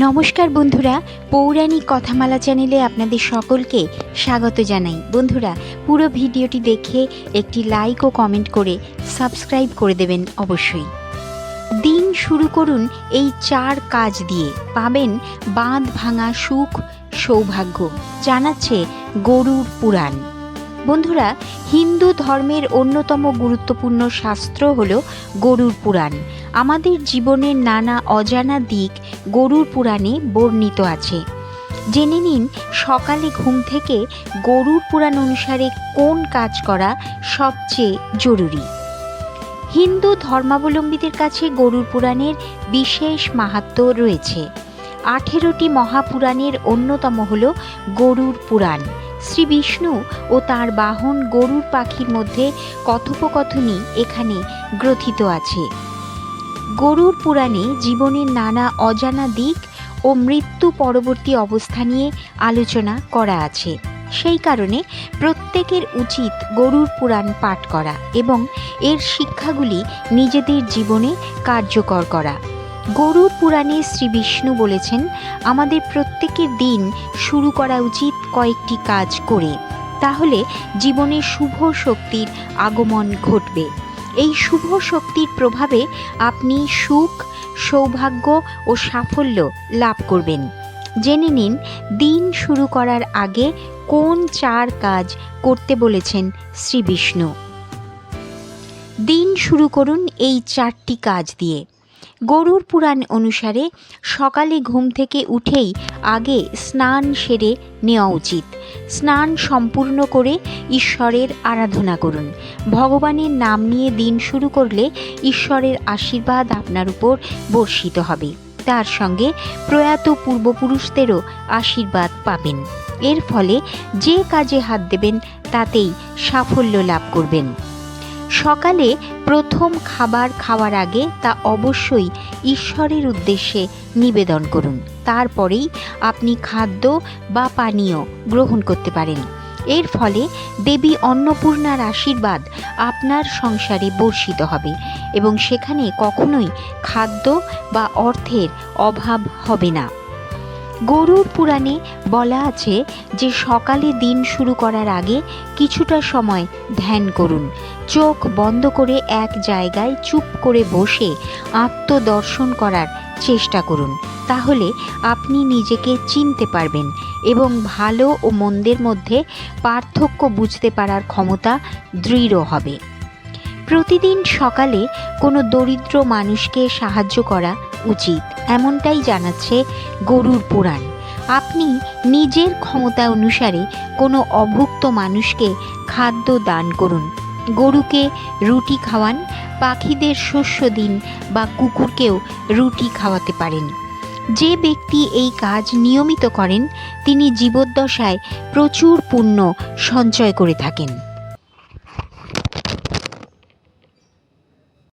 নমস্কার বন্ধুরা, পৌরাণিক কথামালা চ্যানেলে আপনাদের সকলকে স্বাগত জানাই। বন্ধুরা, পুরো ভিডিওটি দেখে একটি লাইক ও কমেন্ট করে সাবস্ক্রাইব করে দেবেন অবশ্যই। দিন শুরু করুন এই চার কাজ দিয়ে। পাবেন বাঁধ ভাঙা সুখ, সৌভাগ্য। জানাচ্ছে গরুর পুরাণ। বন্ধুরা, হিন্দু ধর্মের অন্যতম গুরুত্বপূর্ণ শাস্ত্র হল গরুর পুরাণ। আমাদের জীবনের নানা অজানা দিক গরুর পুরাণে বর্ণিত আছে। জেনে নিন, সকালে ঘুম থেকে গরুর পুরাণ অনুসারে কোন কাজ করা সবচেয়ে জরুরি? হিন্দু ধর্মাবলম্বীদের কাছে গরুর পুরাণের বিশেষ মাহাত্ম্য রয়েছে। আঠেরোটি মহাপুরাণের অন্যতম হল গরুর পুরাণ। শ্রী বিষ্ণু ও তার বাহন গরুর পাখির মধ্যে কথোপকথনই এখানে গ্রথিত আছে। গরুর পুরাণে জীবনের নানা অজানা দিক ও মৃত্যু পরবর্তী অবস্থা নিয়ে আলোচনা করা আছে। সেই কারণে প্রত্যেকের উচিত গরুর পুরাণ পাঠ করা এবং এর শিক্ষাগুলি নিজেদের জীবনে কার্যকর করা। গরুর পুরাণে শ্রী বিষ্ণু বলেছেন, আমাদের প্রত্যেকের দিন শুরু করা উচিত কয়েকটি কাজ করে। তাহলে জীবনে শুভ শক্তির আগমন ঘটবে। এই শুভ শক্তির প্রভাবে আপনি সুখ, সৌভাগ্য ও সাফল্য লাভ করবেন। জেনে নিন, দিন শুরু করার আগে কোন চার কাজ করতে বলেছেন শ্রী বিষ্ণু। দিন শুরু করুন এই চারটি কাজ দিয়ে। গরুর পুরাণ অনুসারে সকালে ঘুম থেকে উঠেই আগে স্নান সেরে নেওয়া উচিত। স্নান সম্পূর্ণ করে ঈশ্বরের আরাধনা করুন। ভগবানের নাম নিয়ে দিন শুরু করলে ঈশ্বরের আশীর্বাদ আপনার উপর বর্ষিত হবে। তার সঙ্গে প্রয়াত পূর্বপুরুষদেরও আশীর্বাদ পাবেন। এর ফলে যে কাজে হাত দেবেন, তাতেই সাফল্য লাভ করবেন। সকালে প্রথম খাবার খাওয়ার আগে তা অবশ্যই ঈশ্বরের উদ্দেশ্যে নিবেদন করুন। তারপরেই আপনি খাদ্য বা পানীয় গ্রহণ করতে পারেন। এর ফলে দেবী অন্নপূর্ণার আশীর্বাদ আপনার সংসারে বর্ষিত হবে এবং সেখানে কখনোই খাদ্য বা অর্থের অভাব হবে না। গরুর পুরাণে বলা আছে যে সকালে দিন শুরু করার আগে কিছুটা সময় ধ্যান করুন। চোখ বন্ধ করে এক জায়গায় চুপ করে বসে আত্মদর্শন করার চেষ্টা করুন। তাহলে আপনি নিজেকে চিনতে পারবেন এবং ভালো ও মন্দের মধ্যে পার্থক্য বুঝতে পারার ক্ষমতা দৃঢ় হবে। প্রতিদিন সকালে কোনো দরিদ্র মানুষকে সাহায্য করা উচিত, এমনটাই জানাচ্ছে গরুর পুরাণ। আপনি নিজের ক্ষমতা অনুসারে কোনো অভুক্ত মানুষকে খাদ্য দান করুন। গরুকে রুটি খাওয়ান, পাখিদের শস্য দিন বা কুকুরকেও রুটি খাওয়াতে পারেন। যে ব্যক্তি এই কাজ নিয়মিত করেন, তিনি জীবদ্দশায় প্রচুর পুণ্য সঞ্চয় করে থাকেন।